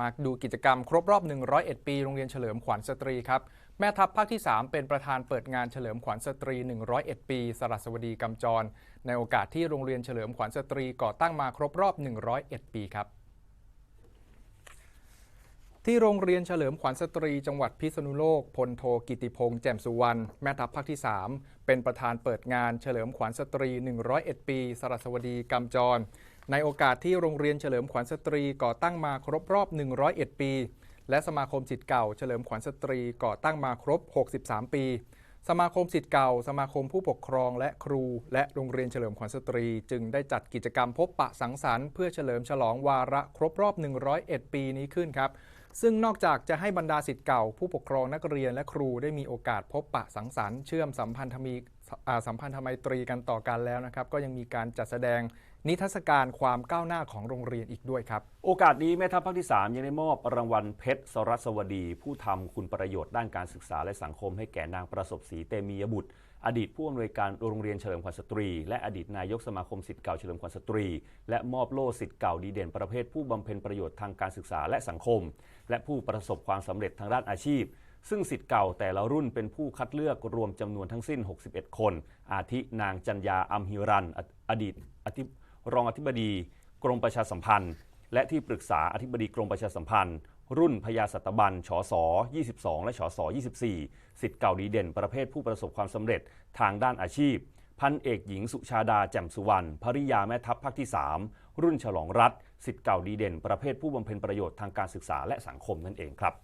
มาดูกิจกรรมครบรอบ 101 ปี โรงเรียนเฉลิมขวัญสตรีครับ แม่ทัพภาคที่ 3 เป็นประธานเปิดงานเฉลิมขวัญสตรี 101 ปี สระสวดีกำจร ในโอกาสที่โรงเรียนเฉลิมขวัญสตรีก่อตั้งมาครบรอบ 101 ปีครับที่โรงเรียนเฉลิมขวัญสตรีจังหวัดพิษณุโลกพลโทกิติพงษ์แจ่มสุวรรณแม่ทัพภาคที่ 3 เป็นประธานเปิดงานเฉลิมขวัญสตรี 101 ปี สระสวดีกำจร ในโอกาสที่โรงเรียนเฉลิมขวัญสตรีก่อตั้งมาครบรอบ 101 ปี และสมาคมสิทธิ์เก่าเฉลิมขวัญสตรีก่อตั้งมาครบ 63 ปี สมาคมสิทธิ์เก่า สมาคมผู้ปกครองและครู และโรงเรียนเฉลิมขวัญสตรี จึงได้จัดกิจกรรมพบปะสังสรรค์เพื่อเฉลิมฉลองวาระครบรอบ 101 ปีนี้ขึ้นครับซึ่งนอกจากจะให้บรรดาสิทธิ์เก่า ผู้ปกครองนักเรียนและครูได้มีโอกาสพบปะสังสรรค์เชื่อมสัมพันธมีสัมพันธไมตรีกันต่อกันแล้วนะครับ ก็ยังมีการจัดแสดง นิทรรศการความก้าวหน้าของโรงเรียนอีกด้วยครับ โอกาสนี้แม่ทัพภาคที่ 3 ยังได้มอบรางวัลเพชรสรัสวดี ผู้ทำคุณประโยชน์ด้านการศึกษาและสังคมให้แก่นางประสบศรีเตมียบุตร อดีตผู้อำนวยการโรงเรียนเฉลิมขวัญสตรี และอดีตนายกสมาคมสิทธิ์เก่าเฉลิมขวัญสตรี และมอบโล่สิทธิ์เก่าดีเด่นประเภท ผู้บำเพ็ญประโยชน์ทางการศึกษาและสังคม และผู้ประสบความสำเร็จทางด้านอาชีพซึ่งสิทธิ์เก่าแต่ละรุ่นเป็นผู้คัดเลือกรวมจำนวนทั้งสิ้น 61 คน อาทินางจัญญาอัมฮิรัน อดีตอธิ รองอธิบดี กรมประชาสัมพันธ์ และที่ปรึกษาอธิบดีกรมประชาสัมพันธ์ รุ่นพยาสัตบัญชศ22 และชศ24 สิทธิ์เก่าดีเด่นประเภทผู้ประสบความสำเร็จทางด้านอาชีพ พันเอกหญิงสุชาดาแจ่มสุวรรณภริยาแม่ทัพภาคที่ 3 รุ่นฉลองรัฐสิทธิ์เก่าดีเด่น ประเภทผู้บำเพ็ญประโยชน์ทางการศึกษาและสังคมนั่นเองครับ